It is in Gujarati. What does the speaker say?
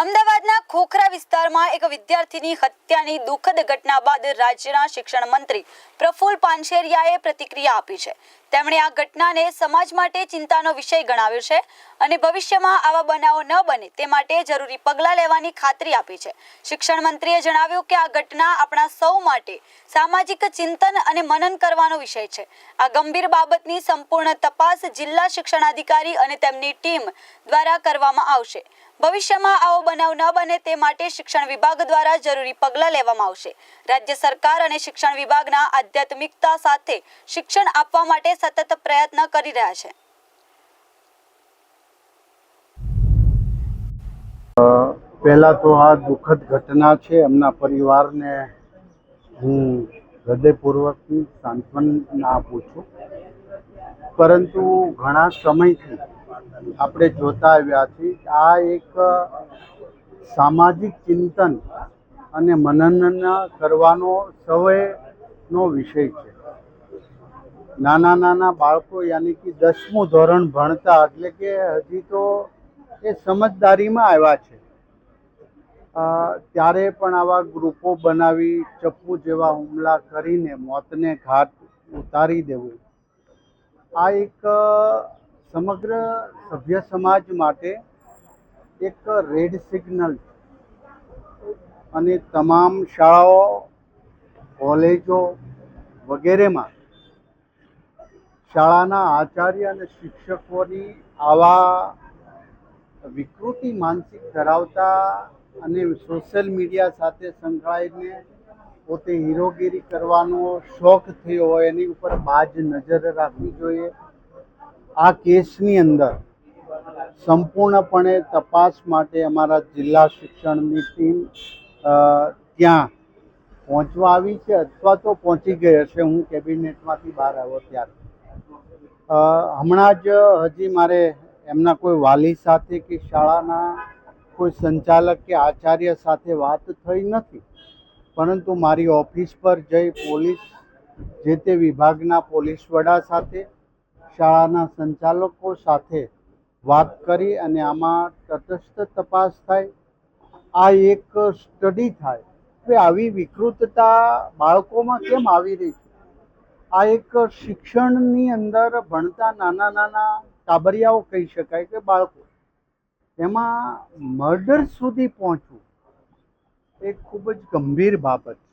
અમદાવાદના ખોખરા વિસ્તારમાં એક વિદ્યાર્થીની હત્યાની દુઃખદ ઘટના બાદ રાજ્યના શિક્ષણ મંત્રી પ્રફુલ પાનશેરિયાએ પ્રતિક્રિયા આપી છે. તેમણે આ ઘટનાને સમાજ માટે ચિંતાનો વિષય ગણાવ્યો છે અને ભવિષ્યમાં આવા બનાવો ન બને તે માટે જરૂરી પગલાં લેવાની ખાતરી આપી છે. શિક્ષણ મંત્રીએ જણાવ્યું કે આ ઘટના આપણા સૌ માટે સામાજિક ચિંતન અને મનન કરવાનો વિષય છે. આ ગંભીર બાબતની સંપૂર્ણ તપાસ જિલ્લા શિક્ષણાધિકારી અને તેમની ટીમ દ્વારા કરવામાં આવશે. ભવિષ્યમાં આવો બનાવ ન બને તે માટે શિક્ષણ વિભાગ દ્વારા જરૂરી પગલાં લેવામાં આવશે. રાજ્ય સરકાર અને શિક્ષણ વિભાગના આધ્યાત્મિકતા સાથે શિક્ષણ આપવા માટે સતત પ્રયત્ન કરી રહ્યા છે. પહેલાં તો આ દુઃખદ ઘટના છે. એમના પરિવારને હું હૃદયપૂર્વકની સાંત્વના આપું છું. પરંતુ ઘણા સમયથી આપણે જોતા આવ્યા છીએ આ એક સામાજિક ચિંતન અને મનન કરવાનો સવયનો વિષય છે. નાના નાના બાળકો યાની કે દસમું ધોરણ ભણતા એટલે કે હજી તો એ સમજદારીમાં આવ્યા છે. ત્યારે પણ આવા ગ્રુપો બનાવી ચપ્પુ જેવા હુમલા કરીને મોતને ઘાટ ઉતારી દેવું. આ એક સમગ્ર સભ્ય સમાજ માટે એક રેડ સિગ્નલ અને તમામ શાળાઓ, કોલેજો વગેરેમાં શાળાના આચાર્ય અને શિક્ષકોની આવા વિકૃતિ માનસિક ધરાવતા અને સોશિયલ મીડિયા સાથે સંકળાઈને પોતે હીરોગીરી કરવાનો શોખ થયો હોય એની ઉપર બાજ નજર રાખવી જોઈએ. આ કેસની અંદર સંપૂર્ણપણે તપાસ માટે અમારા જિલ્લા શિક્ષણની ટીમ ત્યાં પહોંચવા આવી છે અથવા તો પહોંચી ગઈ હશે. હું કેબિનેટમાંથી બહાર આવ્યો ત્યારે. હમણાં જ હજી મારે એમના કોઈ વાલી સાથે કે શાળાના કોઈ સંચાલક કે આચાર્ય સાથે વાત થઈ નથી. પરંતુ મારી ઓફિસ પર જઈ પોલીસ, જે તે વિભાગના પોલીસ વડા સાથે શાળાના સંચાલકો સાથે વાત કરી અને આમાં તટસ્થ તપાસ થાય. આ એક સ્ટડી થાય કે આવી વિકૃતતા બાળકોમાં કેમ આવી રહી છે? આ એક શિક્ષણની અંદર ભણતા નાના નાના કાબરિયાઓ કહી શકાય કે બાળકો. એમાં મર્ડર સુધી પહોંચવું એ ખૂબ જ ગંભીર બાબત છે.